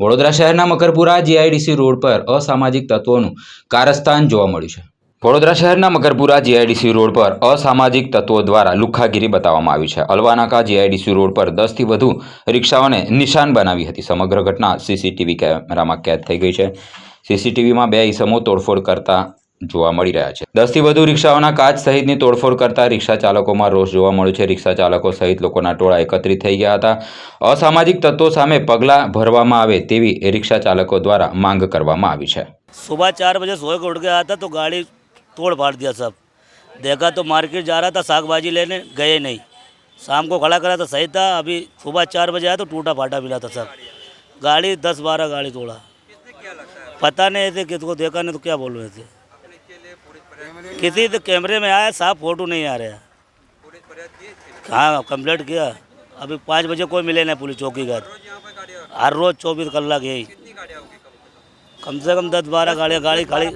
વડોદરા શહેરના Makarpura GIDC road પર અસામાજિક તત્વોનું કારસ્તાન જોવા મળ્યું છે. વડોદરા શહેરના મકરપુરા જીઆઈડીસી રોડ પર અસામાજિક તત્વો દ્વારા લુખ્ખાગીરી બતાવવામાં આવી છે. અલવાનાકા જીઆઈડીસી રોડ પર દસથી વધુ રિક્ષાઓને નિશાન બનાવી હતી. સમગ્ર ઘટના સીસીટીવી કેમેરામાં કેદ થઈ ગઈ છે. સીસીટીવીમાં બે ઈસમો તોડફોડ કરતા જોવા મળી રહ્યા છે દસથી વધુ રિક્ષાઓના કાચ સહિતની તોડફોડ કરતા રિક્ષા ચાલકોમાં રોષ જોવા મળ્યો છે રિક્ષા ચાલકો સહિત લોકોના ટોળા એકત્રિત થઈ ગયા હતા અસામાજિક તત્વો સામે પગલાં ભરવામાં આવે તેવી રિક્ષા ચાલકો દ્વારા માંગ કરવામાં આવી છે सुबह चार बजे सोए के उठ के आया था तो गाड़ी तोड़ फाड़ दिया सब देखा तो मार्केट जा रहा था साग भाजी लेने गए नहीं शाम को खड़ा करा था सही था अभी सुबह चार बजे आया तो टूटा फाटा मिला था सब गाड़ी दस बारह गाड़ी तोड़ा पता नहीं थे किसको देखा नहीं तो क्या बोल रहे थे किसी तो कैमरे में आया, साफ़ फ़ोटो नहीं आ रहा। हाँ कंप्लेंट किया। अभी पाँच बजे कोई मिले ना पुलिस चौकी का हर रोज चौबीस कलाक यही। कम से कम दस बारह गाड़ियाँ, गाड़ी खाली।